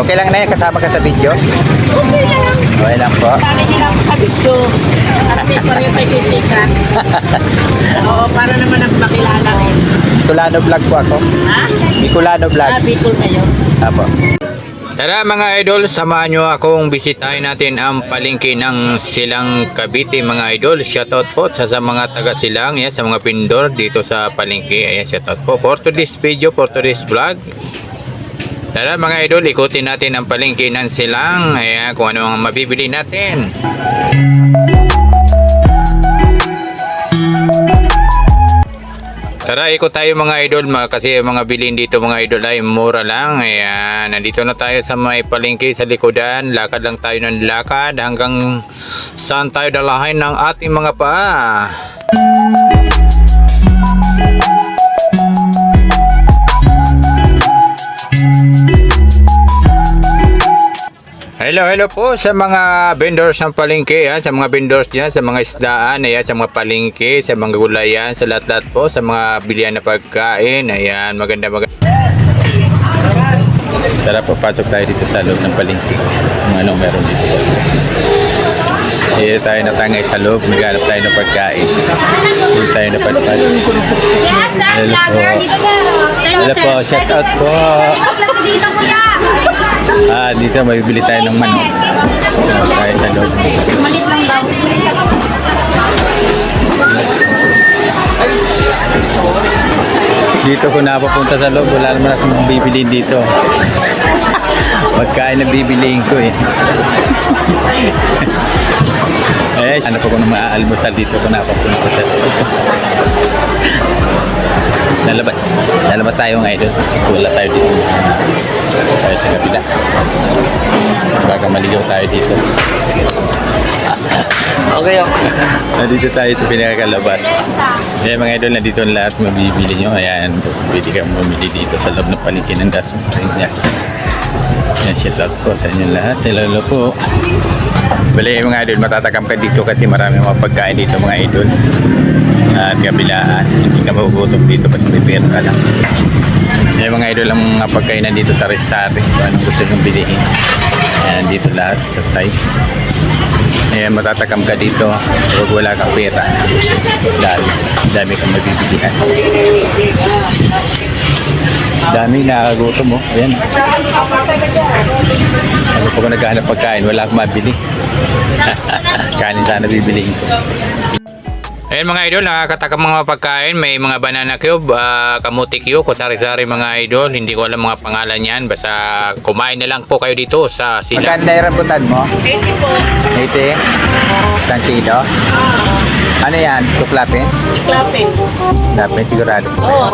Okay lang na yan, kasama ka sa video. Okay lang. Okay lang po. Tali niyo lang sa video. At di pa rin tayo. Oo, para naman ang makilala rin. Bicolano vlog po ako. Ha? Bicolano vlog. Ah, Bicol kayo. Apo. Tara mga idol, samahan nyo akong bisitahin natin ang palengke ng Silang Cavite mga idol. Shoutout po sa, sa mga taga Silang, yan, sa mga pindor dito sa palengke. Ayan, shoutout po. For today's video, for today's vlog. Tara mga idol, ikutin natin ang palengke ng Silang. Ayan, kung ano ang mabibili natin. Tara, ikot tayo mga idol mga kasi mga bilhin dito mga idol ay mura lang. Ayan, nandito na tayo sa may palengke sa likodan. Lakad lang tayo ng lakad hanggang saan tayo dalahin ng ating mga paa. Hello, hello po sa mga vendors ng palengke, ha? sa mga vendors dyan, sa mga isdaan, ayan, sa mga palengke, sa mga gulayan, sa lahat-lahat po, sa mga bilihan na pagkain, ayan, maganda maganda. Tara po, pasok tayo dito sa loob ng palengke. Kung anong meron dito. Dito tayo natangay sa loob, naghanap tayo ng pagkain. Dito tayo napadpad. Hello po. Hello po, shout out po. Dito kuya! Ah, dito may bibili tayo ng manok. Dito tayo sa loob. Malit lang daw. Dito ko napapunta sa loob, wala naman akong bibili dito. Pagkain na bibiliin ko eh. eh, ano pa ko nung maaalmusal dito ko napapunta sa loob. Lalabas, lalabas tayo ng idol. Wala tayo dito. Tayo sa kabila. Baga maligaw tayo dito. Okay, okay. Nandito tayo sa pinakakalabas. Ayan mga idol, nandito ang lahat mabibili nyo. Ayan, pwede ka bumili dito sa loob ng palengke ng Das Marinas. Ayan, shout out po sa inyo lahat. Hello, po. Bali mga idol, matatakam ka dito kasi marami mga pagkain dito mga idol. At kabilaan, hindi ka magugutom dito kasi may pera ka lang. Ayan mga idol, ang mga pagkainan dito sa Resari. Kung anong gusto nyo bilihin. Ayan, dito lahat sa site. Ayan, matatakam ka dito. Huwag wala kang pera. Dami. Dami kang mabibilihan. Dami nakakagutom. Oh. Ayan. Ano pa ko naghahanap pagkain, wala akong mabili. Kanin sana bibiliin ko. Ayan mga idol, nakakatakam mga pagkain. May mga banana cube, ah, kamuti cube, kusari-sari mga idol. Hindi ko alam mga pangalan yan. Basta kumain na lang po kayo dito sa sila. Magkano na yung rambutan mo? 80 po. 80? Isang kilo? Ano yan? Tuklapin? Klapin. Tuklapin, sigurado po. Oo.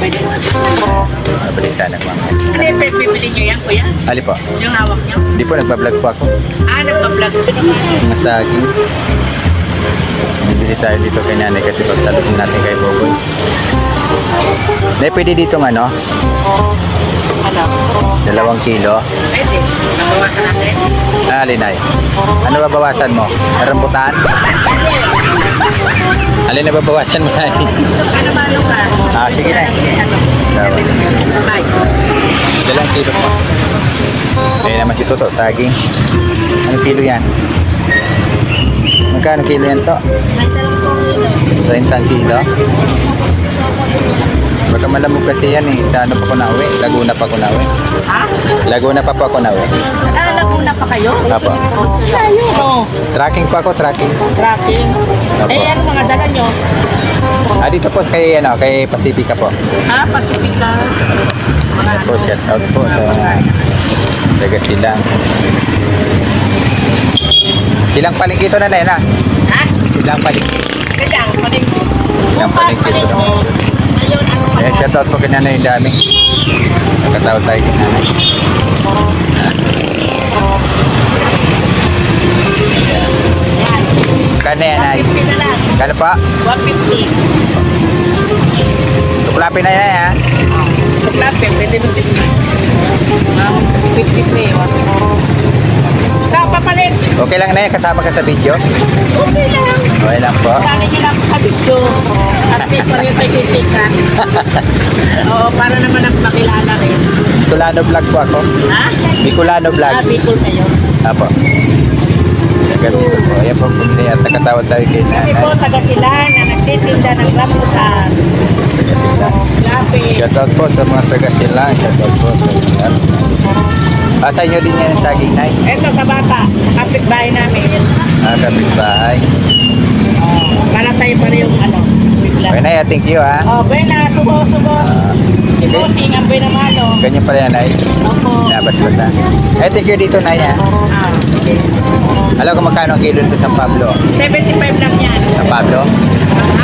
Pwede, pwede. Mabalik sana ko mamaya. Ano yung bibili niyo yan, kuya? Ali po. Yung hawak niyo? Hindi po, nagbablog po ako. Ah, nagpa-vlog. Mga saging. Bibili tayo dito kay nanay kasi pagsalubong natin kay Boboy. Nay, pwede dito ng ano? Ano? Dalawang kilo. Pwede. Nabawasan natin. Ah, Linay. Ano babawasan mo? Rambutan? Alin na babawasan mo na? Ano ba ano ka? ah, sige na. Ano? Bye. Dalawang kilo po. Kaya naman si Toto, saging. Anong kilo yan? Magkano kilo yan to? 30 ang kilo. Baka malamog kasi yan eh. Sa ano pa ko nauwi? Laguna pa ko nauwi. Ha? Laguna pa po ako nauwi. Ah, Laguna pa kayo? Apo. Tayo. Tracking pa ako, tracking. Tracking. Apo. Eh, ano mga dala nyo? Ah, dito po kay, ano, kay Pacifica po. Ah, Pacifica. Mga Po, shout out po sa mga Silang palengke ito na na, na. Ha? Silang palengke. Kaya, palengke. Silang palengke ito na. Eh, shout out po kay nanay yung dami. Nakatawag tayo kay nanay. Kano yan, ay? 150 na lang. Kano pa? 150. Tuklapin na yan, ha? Tuklapin, pwede mo din. Ah, 53. Ikaw, papalit. Okay lang na yan, kasama ka sa video? Okay lang. Okay lang po. Dali nyo lang sa video. At least pa rin kayo sisikat. Oo, para naman ang makilala rin. Bicolano vlog po ako. Ha? Bicolano vlog. Ah, Bicol kayo. Apo. Ganito po. Ayan po, pumili at nakatawad tayo kay Kami po, nanay. taga sila na nagtitinda ng rambutan. Lapis. Shoutout po sa mga taga sila. Shoutout po sa mga. Ah, sa inyo din yan sa saging nay. Ito sa bata, kapitbahay namin. Ah, kapitbahay. Para tayo pa rin yung ano, bigla. Okay nay, thank you ha. Oh, buena, subo, subo. Si Bossing, ang buena malo. Ganyan pala yan nay. Opo. Nabas-bas na. Eh, thank you dito nay ha. Ah, Alam ko magkano ang kilo nito sa Pablo. 75 lang yan. Sa Pablo?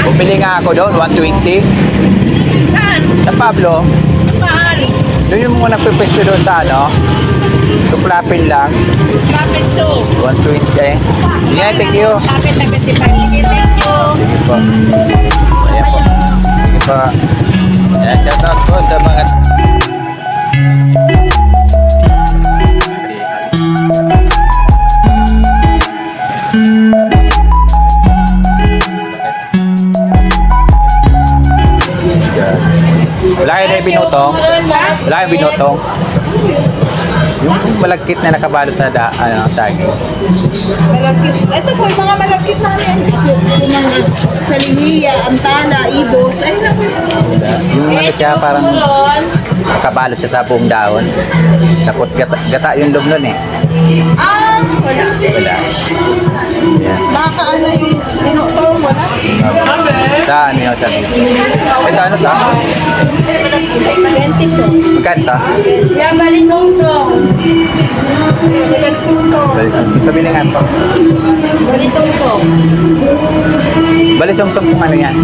Bumili nga ako doon, 120. Saan? Sa Pablo, Mahal. doon yung mga nagpipesto doon sa ano, tuklapin lang, Lapit to. 120. Yeah, thank you. Lapit 75. Sige, thank you. Sige po. Ayan po. Sige po. Ayan, shout out po sa mga... Wala kayo na binutong? Wala kayong binutong? Yung malagkit na nakabalot sa da, ano, saging. Malagkit. Ito po, yung mga malagkit namin. Yung mga saliniya, antala, ibos. Ay, naku. Yung ano siya parang nakabalot siya sa buong dahon. Tapos gata, gata yung loob nun eh. Ah, wala. Wala. Yan. Baka ano yung tinutong, wala. Sa ano yun sabi? Ito ano to? 20 po. Magkano to? Yan, balisong-song. Nagagsuso. Balisong song. Pabili nga po. Balisong-song. Balisong song kung ano yan.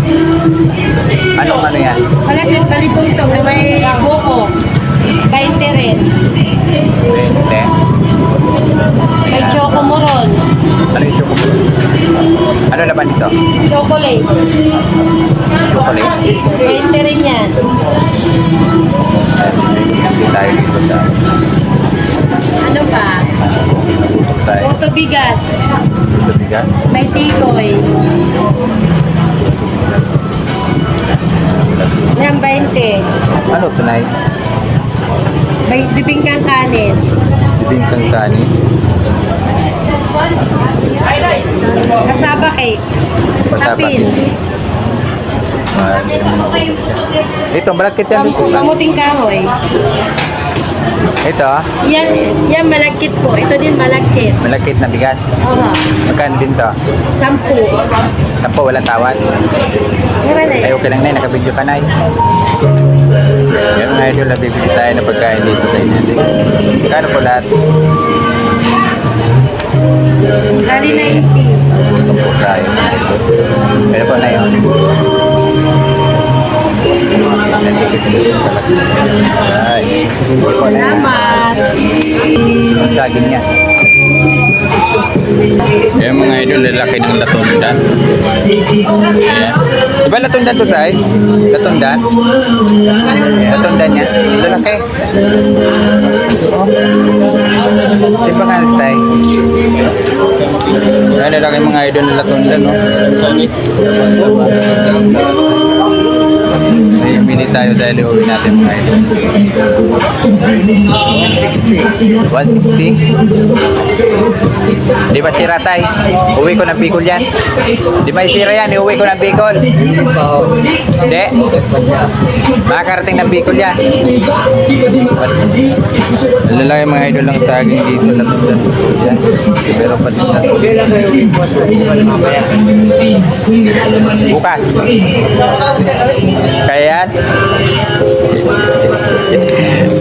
Anong ano yan? Malapit balisong-song na may buko. 20 rin. Hindi. May choco moron. Ano yung chocolate? Ano laman dito? Chocolate. Chocolate? 20 rin yan. Hindi tayo dito sa Ano pa? Puto bigas. Dito bigas. May tikoy. Yan, 20. Ano tunay? May bibingkang kanin. Bibingkang kanin. Kasaba cake. Sapin. Ah, Ito, malakit yan. Kam- Kamuting kahoy. Ito, ah, Yan, yan malagkit po. Ito din malagkit. malakit na bigas. Oha. Magkano din to? Sampu. Tampo, walang tawad. Meron na Ay, eh. okay lang na, nakabidyo ka na eh. Yan mga idol, nabibili tayo ng pagkain dito tayo natin. Kano po lahat? Dali na tayo mga idol. Kaya po na yun. Ay, hindi po na yun. Salamat. Ang saging niya. Yan mga idol, lalaki ng latundan. Ayan. Diba latundan to tayo? Latundan? Latundan niya? Lalaki. Di ba nga tayo? Ayan, lalaki mga idol ng latundan, no? Bili tayo dahil uwi natin mga idol. 160. 160? Di ba sira tay? Uwi ko ng Bicol yan. Di ba sira yan? Iuwi ko ng Bicol. Hindi. Makakarating ng Bicol yan. Lalaki mga idol ng saging dito na tundan yan. Pero pati na. Bukas. Kaya yan?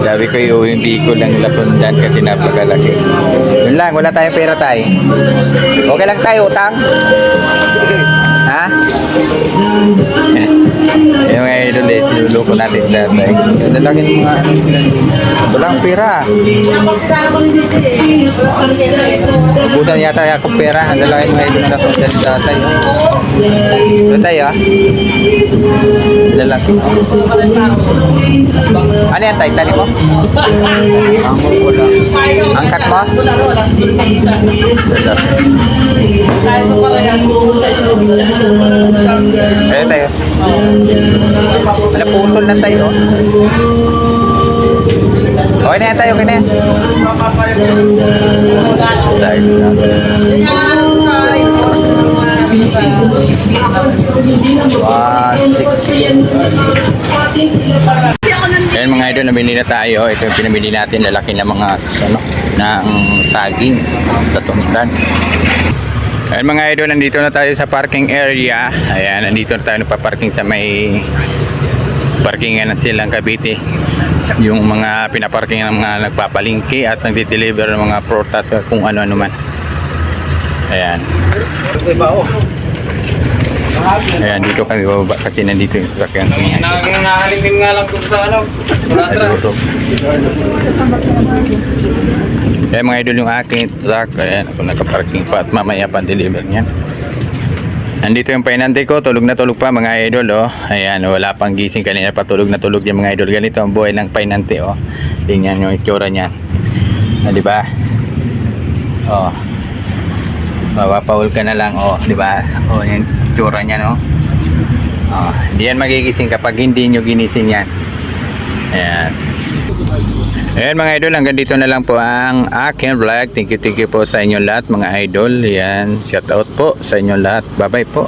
Sabi ko yung Bicol ng lapundan kasi napakalaki. Yun lang, wala tayong pera tayo. Okay lang tayo, utang? Ha? yung mga idol eh, sinuloko natin sa tayo. Ang lalaki ng mga ano. Walang pera. Ubusan yata akong pera. Lalaki ng mga idol na sa tayo. Ito tayo ah. Lalaki. Ano yan tayo? Tali mo? Ang wala. Angkat mo? Ayan tayo. Wala putol na tayo. Okay na yan tayo, okay na yan. Tayo na. Ayan mga idol, nabili na tayo. Ito yung pinabili natin, lalaki na mga ano, ng saging. Tatundan. Ayan mga idol, nandito na tayo sa parking area. Ayan, nandito na tayo nagpa-parking sa may parkingan ng silang Cavite. Yung mga pinaparking ng mga nagpapalingki at nagdi-deliver ng mga prutas kung ano-ano man. Ayan. Ayan, dito kami bababa kasi nandito yung sasakyan. Nakahalipin nga lang kung sa ano. Ayan mga idol yung aking truck. Ayan, ako nakaparking pa at mamaya pa deliver niyan. Nandito yung painante ko, tulog na tulog pa mga idol oh. Ayan, wala pang gising kanina pa tulog na tulog yung mga idol. Ganito ang buhay ng painante oh. Tingnan yung itsura niyan. Ah, di ba? Oh. Mapapaul ka na lang oh, di ba? Oh, yung itsura niyan oh. Oh, hindi yan magigising kapag hindi nyo ginising yan. Ayan. Ayan mga idol, hanggang dito na lang po ang aking vlog. Thank you, thank you po sa inyong lahat mga idol. Ayan, shout out po sa inyong lahat. Bye bye po.